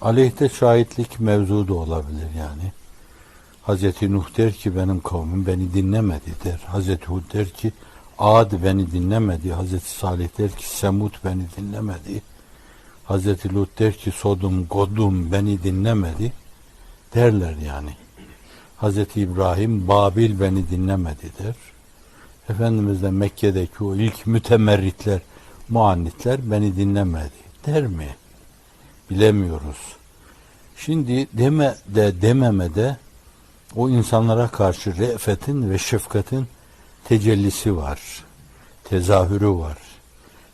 Aleyhte şahitlik mevzu da olabilir yani. Hazreti Nuh der ki benim kavmim beni dinlemedi der. Hazreti Hud der ki Ad beni dinlemedi. Hazreti Salih der ki Semud beni dinlemedi. Hazreti Lut der ki Sodum, Godum beni dinlemedi derler yani. Hazreti İbrahim Babil beni dinlemedi der. Efendimiz de Mekke'deki o ilk mütemerritler, muannitler beni dinlemedi der mi? Bilemiyoruz. Şimdi deme de dememe de o insanlara karşı re'fetin ve şefkatin tecellisi var. Tezahürü var.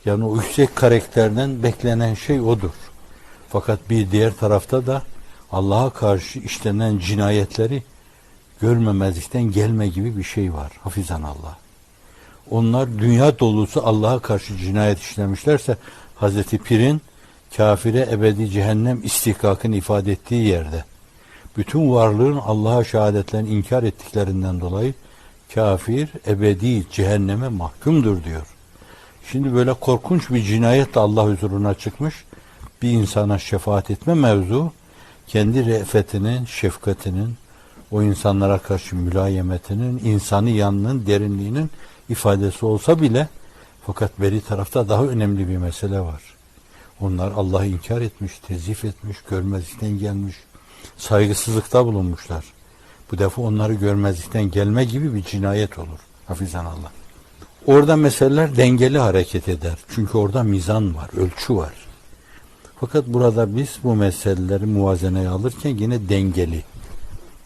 Yani o yüksek karakterden beklenen şey odur. Fakat bir diğer tarafta da Allah'a karşı işlenen cinayetleri görmemezlikten gelme gibi bir şey var. Hafizan Allah. Onlar dünya dolusu Allah'a karşı cinayet işlemişlerse Hazreti Pir'in kafire ebedi cehennem istihkakını ifade ettiği yerde bütün varlığın Allah'a şehadetlerini inkar ettiklerinden dolayı kafir ebedi cehenneme mahkumdur diyor. Şimdi böyle korkunç bir cinayet de Allah huzuruna çıkmış. Bir insana şefaat etme mevzu kendi re'fetinin, şefkatinin, o insanlara karşı mülayemetinin, insanı yanının, derinliğinin ifadesi olsa bile fakat beri tarafta daha önemli bir mesele var. Onlar Allah'ı inkar etmiş, tezif etmiş, görmezlikten gelmiş, saygısızlıkta bulunmuşlar. Bu defa onları görmezlikten gelme gibi bir cinayet olur. Hafizan Allah. Orada meseleler dengeli hareket eder. Çünkü orada mizan var, ölçü var. Fakat burada biz bu meseleleri muvazeneye alırken yine dengeli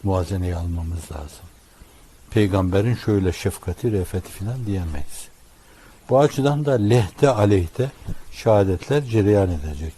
muvazeneye almamız lazım. Peygamberin şöyle şefkati, refeti filan diyemeyiz. Bu açıdan da lehte aleyhte şehadetler cereyan edecek.